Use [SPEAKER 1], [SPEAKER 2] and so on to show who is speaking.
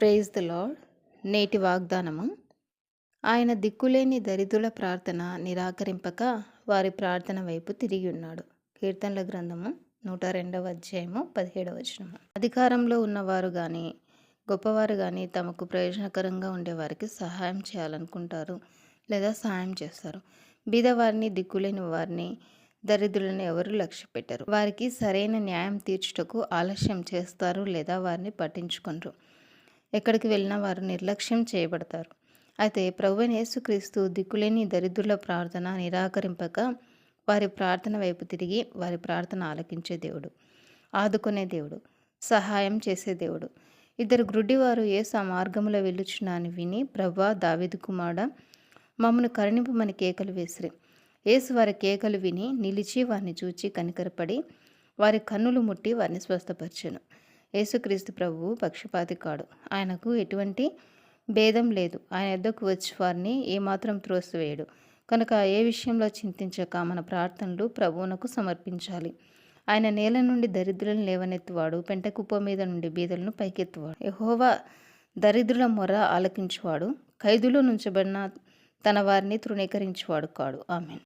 [SPEAKER 1] Praise the lord నేటి వాగ్దానము. ఆయన దిక్కులేని దరిద్రుల ప్రార్థన నిరాకరింపక వారి ప్రార్థన వైపు తిరిగి ఉన్నాడు. కీర్తనల గ్రంథము నూట రెండవ అధ్యాయము పదిహేడవ వచనము. అధికారంలో ఉన్నవారు కానీ గొప్పవారు కానీ తమకు ప్రయోజనకరంగా ఉండేవారికి సహాయం చేయాలనుకుంటారు లేదా సహాయం చేస్తారు. బీదవారిని దిక్కులేని వారిని దరిద్రులను ఎవరు లక్ష్య పెట్టరు వారికి సరైన న్యాయం తీర్చుటకు ఆలస్యం చేస్తారు లేదా వారిని పట్టించుకొనరు. ఎక్కడికి వెళ్ళినా వారు నిర్లక్ష్యం చేయబడతారు. అయితే ప్రభు యేసుక్రీస్తు దిక్కులేని దరిద్రుల ప్రార్థన నిరాకరింపక వారి ప్రార్థన వైపు తిరిగి వారి ప్రార్థన ఆలకించే దేవుడు ఆదుకునే దేవుడు సహాయం చేసే దేవుడు. ఇద్దరు గ్రుడ్డివారు ఏసు మార్గములో వెళ్ళుచున్నాను విని ప్రభా దావిదు కుమార మమ్మను కరుణింపమని కేకలు వేసిరి. ఏసు వారి కేకలు విని నిలిచి వారిని చూచి కనికరపడి వారి కన్నులు ముట్టి వారిని స్వస్థపరిచాను. యేసుక్రీస్తు ప్రభువు పక్షపాతి కాడు. ఆయనకు ఎటువంటి భేదం లేదు. ఆయన ఎద్దకు వచ్చి వారిని ఏమాత్రం త్రోసివేయడు. కనుక ఏ విషయంలో చింతించక మన ప్రార్థనలు ప్రభువునకు సమర్పించాలి. ఆయన నేల నుండి దరిద్రులను లేవనెత్తువాడు పెంట కుప్ప మీద నుండి బీదలను పైకెత్తువాడు. యహోవా దరిద్రుల మొర ఆలకించువాడు ఖైదులో నుంచబడిన తన వారిని తృణీకరించువాడు కాడు. ఆమెను.